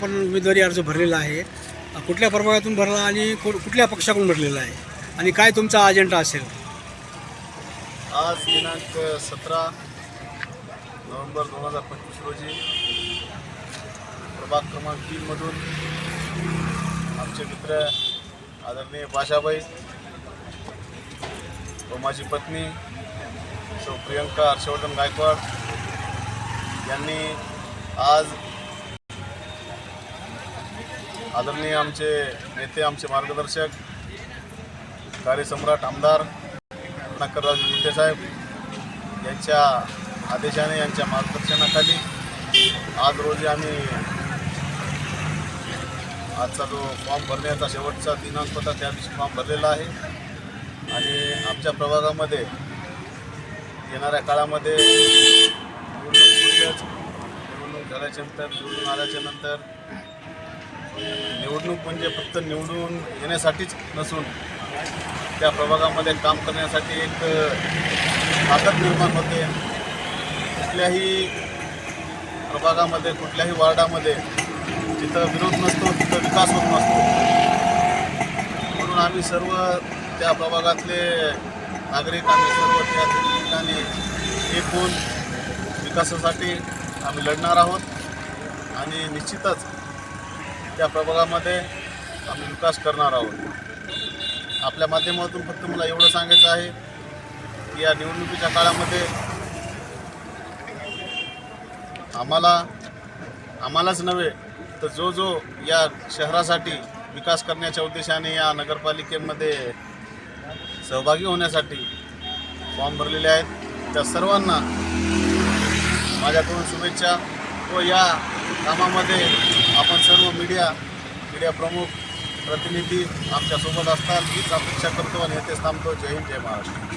आपण उमेदवारी अर्ज भरलेला आहे. कुठल्या प्रभागातून भरला आणि कुठल्या पक्षाकडून भरलेला आहे? आणि काय तुमचा अजेंडा असेल? आज दिनांक सतरा नोव्हेंबर दोन हजार पंचवीस रोजी प्रभाग क्रमांक तीनमधून आमचे मित्र आदरणीय बाशाबाई व माझी पत्नी सौ प्रियंका हर्षवर्धन गायकवाड यांनी आज आदरणीय आमचे नेते आमचे मार्गदर्शक कार्यसम्राट आमदार नक्करराज गुट्टे साहेब यांच्या आदेशाने यांच्या मार्गदर्शनाखाली आज रोजी आम्ही आजचा जो फॉर्म भरण्याचा शेवटचा दिनांक होता त्या दिवशी फॉर्म भरलेला आहे आणि आमच्या प्रभागामध्ये येणाऱ्या काळामध्ये निवडणूक होईलच. निवडणूक निवडून आल्याच्यानंतर निवडणूक म्हणजे फक्त निवडून येण्यासाठीच नसून त्या प्रभागामध्ये काम करण्यासाठी एक ताकद निर्माण होते. कुठल्याही प्रभागामध्ये कुठल्याही वार्डामध्ये जिथं विरोध नसतो तिथं विकास होत नसतो. म्हणून आम्ही सर्व त्या प्रभागातले नागरिक आम्ही सर्व त्या ठिकाणी एक होऊन विकासासाठी आम्ही लढणार आहोत. आणि निश्चितच त्या प्रभागामध्ये आम्ही विकास करणार आहोत. आपल्या माध्यमातून फक्त मला एवढं सांगायचं आहे की या निवडणुकीच्या काळामध्ये आम्हाला आम्हालाच नव्हे तर जो जो या शहरासाठी विकास करण्याच्या उद्देशाने या नगरपालिकेमध्ये सहभागी होण्यासाठी फॉर्म भरलेले आहेत त्या सर्वांना माझ्याकडून शुभेच्छा व या कामामध्ये आपण सर्व मीडिया मीडिया प्रमुख प्रतिनिधी आमच्यासोबत असतात. हीच अपेक्षा करतो आणि येथेच थांबतो. जय हिंद जय महाराष्ट्र.